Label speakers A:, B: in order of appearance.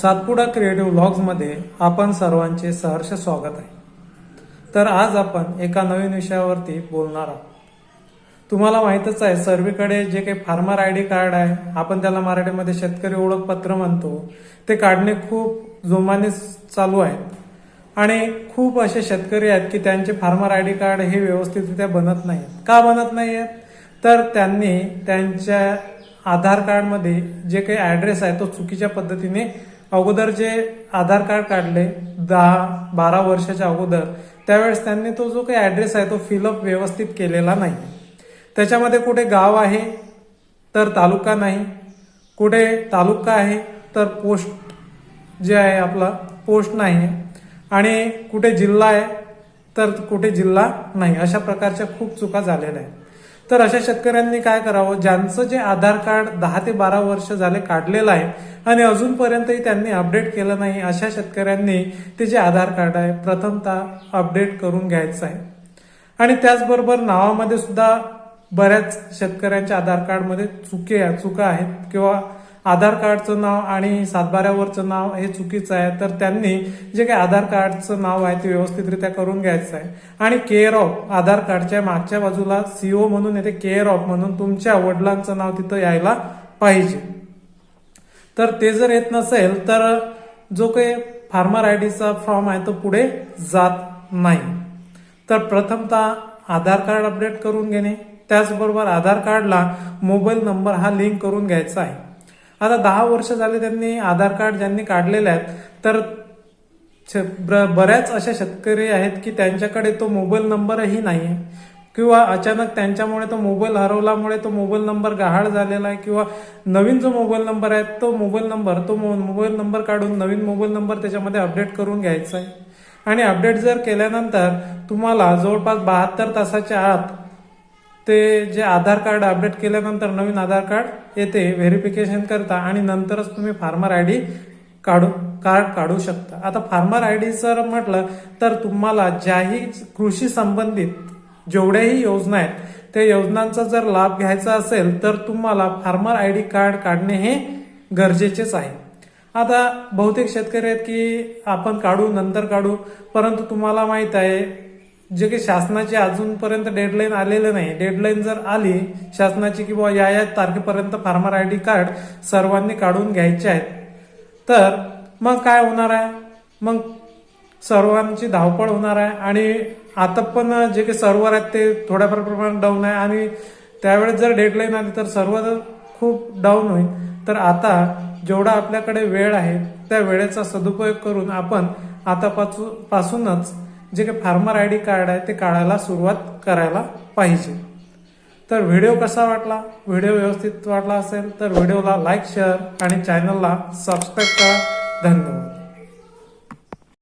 A: Satpura creative व्लॉग्समध्ये आपण सर्वांचे सहर्ष स्वागत आहे. तर आज आपण एका नवीन विषयावरती बोलणार आहोत. तुम्हाला माहीतच आहे सर्वीकडे जे काही फार्मर आय डी कार्ड आहे आपण त्याला मराठीमध्ये शेतकरी ओळखपत्र म्हणतो ते काढणे खूप जोमाने चालू आहे. आणि खूप असे शेतकरी आहेत की त्यांचे फार्मर आय डी कार्ड हे व्यवस्थितरित्या बनत नाही का बनत नाही आहेत तर त्यांनी त्यांच्या आधार कार्डमध्ये जे काही ॲड्रेस आहे तो चुकीच्या पद्धतीने अगोदर जे आधार कार्ड काढले दहा बारा वर्षाच्या अगोदर त्यावेळेस त्यांनी तो जो काही ॲड्रेस आहे तो फिलअप व्यवस्थित केलेला नाही. त्याच्यामध्ये कुठे गाव आहे तर तालुका नाही. कुठे तालुका आहे तर पोस्ट जे आहे आपला पोस्ट नाही. आहे आणि कुठे जिल्हा आहे तर कुठे जिल्हा नाही. अशा प्रकारच्या खूप चुका झालेल्या आहेत. तर अशा शेतकऱ्यांनी काय करावं? ज्यांचं जे आधार कार्ड दहा ते बारा वर्ष झाले काढलेलं आहे आणि अजूनपर्यंतही त्यांनी अपडेट केलं नाही अशा शेतकऱ्यांनी ते जे आधार कार्ड आहे प्रथमतः अपडेट करून घ्यायचं आहे. आणि त्याचबरोबर नावामध्ये सुद्धा बऱ्याच शेतकऱ्यांच्या आधार कार्डमध्ये चुके चुका आहेत किंवा आधार कार्डचं नाव आणि सातबाऱ्यावरचं नाव हे चुकीचं आहे. तर त्यांनी जे काही आधार कार्डचं नाव आहे ते व्यवस्थितरित्या करून घ्यायचं आहे. आणि केअर ऑफ आधार कार्डच्या मागच्या बाजूला सीओ म्हणून येते केअर ऑफ म्हणून तुमच्या वडिलांचं नाव तिथं यायला पाहिजे. तर ते जर येत नसेल तर जो काही फार्मर आय डीचा फॉर्म आहे तो पुढे जात नाही. तर प्रथमतः आधार कार्ड अपडेट करून घेणे. त्याचबरोबर आधार कार्डला मोबाईल नंबर हा लिंक करून घ्यायचा आहे. आता दहा वर्ष झाले त्यांनी आधार कार्ड ज्यांनी काढलेले आहेत तर बऱ्याच अशा शेतकरी आहेत की त्यांच्याकडे तो मोबाईल नंबरही नाही आहे किंवा अचानक त्यांच्यामुळे तो मोबाईल हरवल्यामुळे तो मोबाईल नंबर गहाळ झालेला आहे किंवा नवीन जो मोबाईल नंबर आहे तो मोबाईल नंबर तो मो- मोबाईल नंबर काढून नवीन मोबाईल नंबर त्याच्यामध्ये अपडेट करून घ्यायचा आहे. आणि अपडेट जर केल्यानंतर तुम्हाला जवळपास बहात्तर तासाच्या आत ते जे आधार कार्ड अपडेट केल्यानंतर नवीन आधार कार्ड येते व्हेरिफिकेशन करता आणि नंतरच तुम्ही फार्मर आय डी काढू कार्ड काढू शकता. आता फार्मर आय डी जर म्हटलं तर तुम्हाला ज्याही कृषी संबंधित जेवढ्याही योजना आहेत त्या योजनांचा जर लाभ घ्यायचा असेल तर तुम्हाला फार्मर आय डी कार्ड काढणे हे गरजेचेच आहे. आता बहुतेक शेतकरी आहेत की आपण काढू नंतर काढू परंतु तुम्हाला माहीत आहे जे की शासनाची अजूनपर्यंत डेडलाईन आलेलं नाही. डेडलाईन जर आली शासनाची की या या तारखेपर्यंत फार्मर आय डी कार्ड सर्वांनी काढून घ्यायचे आहेत. तर मग काय होणार आहे? मग सर्वांची धावपळ होणार आहे आणि आता पण जे काही सर्व्हर आहेत ते थोड्याफार प्रमाणात डाऊन आहे आणि त्यावेळेस जर डेडलाईन आली तर सर्व्हर खूप डाऊन होईल. तर आता जेवढा आपल्याकडे वेळ आहे त्या वेळेचा सदुपयोग करून आपण आतापासून पासूनच जे काही फार्मर आय डी कार्ड आहे ते काढायला सुरुवात करायला पाहिजे. तर व्हिडिओ कसा वाटला? व्हिडिओ व्यवस्थित वाटला असेल तर व्हिडिओला लाईक शेअर आणि चॅनलला सबस्क्राईब करा. धन्यवाद.